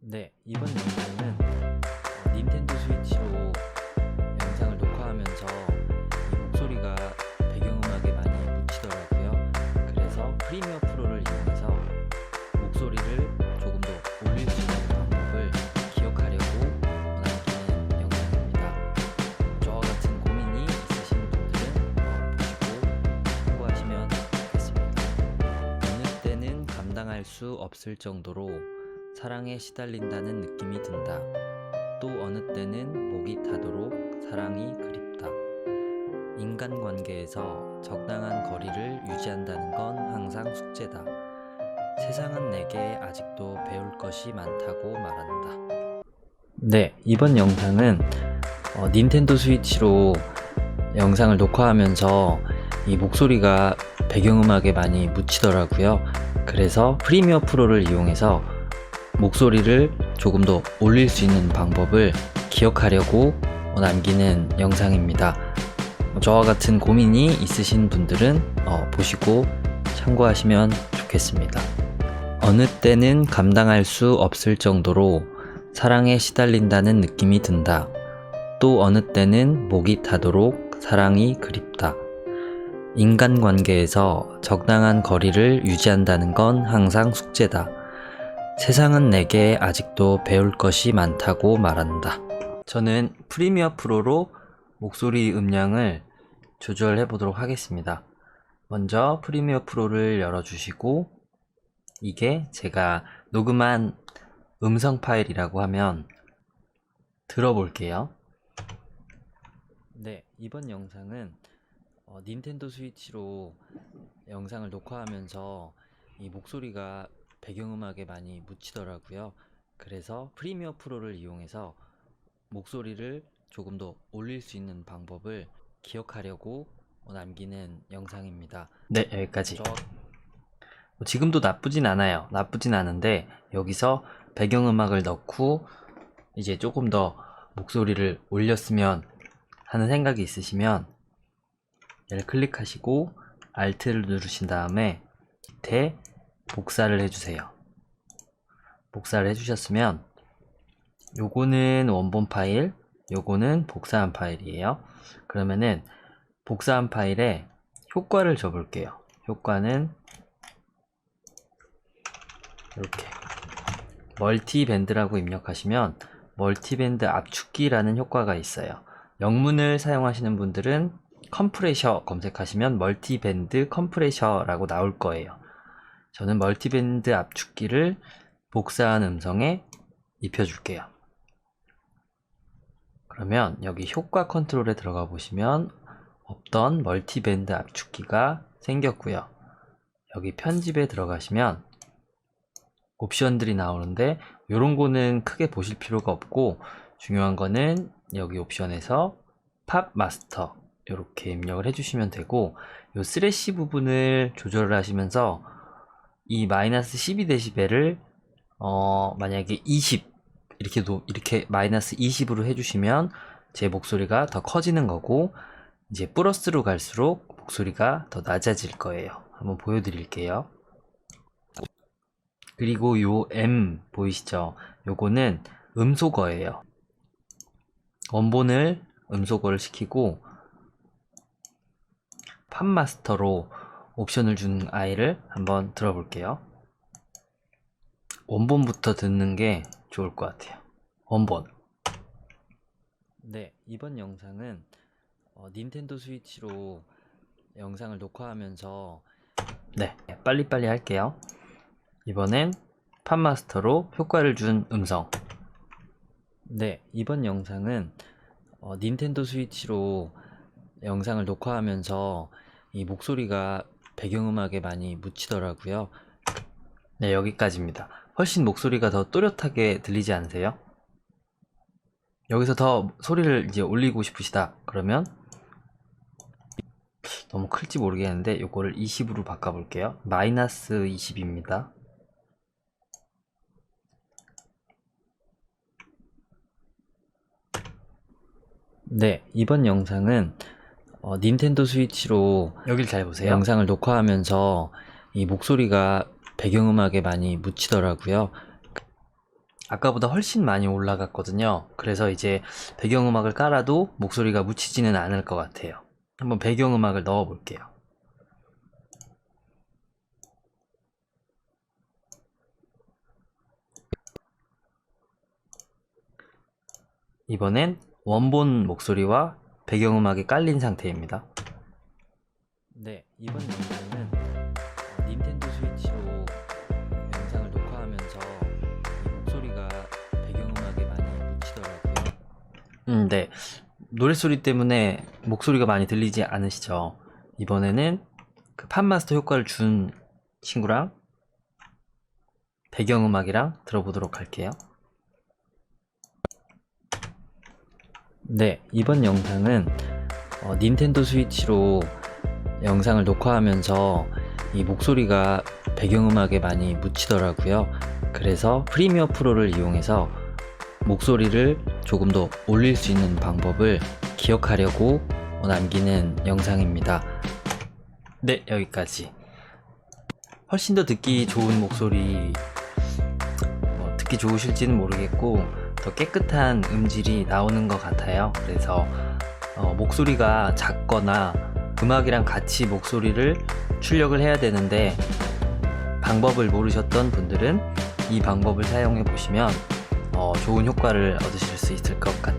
네, 이번 영상은 어, 닌텐도 스위치로 영상을 녹화하면서 이 목소리가 배경음악에 많이 묻히더라고요. 그래서 프리미어 프로를 이용해서 목소리를 조금 더 올릴 수 있는 방법을 기억하려고 남기는 영상입니다. 저와 같은 고민이 있으신 분들은 어, 보시고 참고하시면 좋겠습니다. 어느 때는 감당할 수 없을 정도로 사랑에 시달린다는 느낌이 든다. 또 어느 때는 목이 타도록 사랑이 그립다. 인간관계에서 적당한 거리를 유지한다는 건 항상 숙제다. 세상은 내게 아직도 배울 것이 많다고 말한다. 네, 이번 영상은 어, 닌텐도 스위치로 영상을 녹화하면서 이 목소리가 배경음악에 많이 묻히더라고요. 그래서 프리미어 프로를 이용해서 목소리를 조금 더 올릴 수 있는 방법을 기억하려고 남기는 영상입니다. 저와 같은 고민이 있으신 분들은 어, 보시고 참고하시면 좋겠습니다. 어느 때는 감당할 수 없을 정도로 사랑에 시달린다는 느낌이 든다. 또 어느 때는 목이 타도록 사랑이 그립다. 인간관계에서 적당한 거리를 유지한다는 건 항상 숙제다. 세상은 내게 아직도 배울 것이 많다고 말한다. 저는 프리미어 프로로 목소리 음량을 조절해 보도록 하겠습니다. 먼저 프리미어 프로를 열어주시고 이게 제가 녹음한 음성 파일이라고 하면 들어볼게요. 네, 이번 영상은 어, 닌텐도 스위치로 영상을 녹화하면서 이 목소리가 배경음악에 많이 묻히더라고요. 그래서 프리미어 프로를 이용해서 목소리를 조금 더 올릴 수 있는 방법을 기억하려고 남기는 영상입니다. 네, 여기까지. 뭐 지금도 나쁘진 않아요. 나쁘진 않은데 여기서 배경음악을 넣고 이제 조금 더 목소리를 올렸으면 하는 생각이 있으시면 얘를 클릭하시고 Alt를 누르신 다음에 밑에 복사를 해주세요. 복사를 해주셨으면 요거는 원본 파일, 요거는 복사한 파일이에요. 그러면은 복사한 파일에 효과를 줘볼게요. 효과는 이렇게 멀티밴드라고 입력하시면 멀티밴드 압축기라는 효과가 있어요. 영문을 사용하시는 분들은 컴프레셔 검색하시면 멀티밴드 컴프레셔라고 나올 거예요. 저는 멀티밴드 압축기를 복사한 음성에 입혀줄게요. 그러면 여기 효과 컨트롤에 들어가 보시면 없던 멀티밴드 압축기가 생겼고요. 여기 편집에 들어가시면 옵션들이 나오는데 이런 거는 크게 보실 필요가 없고 중요한 거는 여기 옵션에서 팝 마스터 이렇게 입력을 해주시면 되고 이 스래시 부분을 조절을 하시면서 이 마이너스 12dB를 어 만약에 20 이렇게 도 이렇게 마이너스 20으로 해주시면 제 목소리가 더 커지는 거고 이제 플러스로 갈수록 목소리가 더 낮아질 거예요. 한번 보여드릴게요. 그리고 요 M 보이시죠? 요거는 음소거예요. 원본을 음소거를 시키고 팝마스터로 옵션을 준 아이를 한번 들어볼게요. 원본부터 듣는 게 좋을 것 같아요. 원본. 네, 이번 영상은 어, 닌텐도 스위치로 영상을 녹화하면서 네, 빨리빨리 할게요. 이번엔 팝마스터로 효과를 준 음성. 네, 이번 영상은 어, 닌텐도 스위치로 영상을 녹화하면서 이 목소리가 배경음악에 많이 묻히더라고요. 네, 여기까지입니다. 훨씬 목소리가 더 또렷하게 들리지 않으세요? 여기서 더 소리를 이제 올리고 싶으시다. 그러면 너무 클지 모르겠는데 이거를 20으로 바꿔볼게요. 마이너스 20입니다. 네, 이번 영상은 어, 닌텐도 스위치로 여길 잘 보세요. 영상을 녹화하면서 이 목소리가 배경음악에 많이 묻히더라고요. 아까보다 훨씬 많이 올라갔거든요. 그래서 이제 배경음악을 깔아도 목소리가 묻히지는 않을 것 같아요. 한번 배경음악을 넣어 볼게요. 이번엔 원본 목소리와 배경음악이 깔린 상태입니다. 네, 이번 영상은 어, 닌텐도 스위치로 영상을 녹화하면서 이 목소리가 배경음악에 많이 묻히더라고요. 음, 네. 노랫소리 때문에 목소리가 많이 들리지 않으시죠? 이번에는 그 판마스터 효과를 준 친구랑 배경음악이랑 들어보도록 할게요. 네, 이번 영상은 어, 닌텐도 스위치로 영상을 녹화하면서 이 목소리가 배경음악에 많이 묻히더라고요. 그래서 프리미어 프로를 이용해서 목소리를 조금 더 올릴 수 있는 방법을 기억하려고 남기는 영상입니다. 네, 여기까지. 훨씬 더 듣기 좋은 목소리, 뭐 듣기 좋으실지는 모르겠고, 더 깨끗한 음질이 나오는 것 같아요. 그래서 어, 목소리가 작거나 음악이랑 같이 목소리를 출력을 해야 되는데 방법을 모르셨던 분들은 이 방법을 사용해 보시면 어, 좋은 효과를 얻으실 수 있을 것 같아요.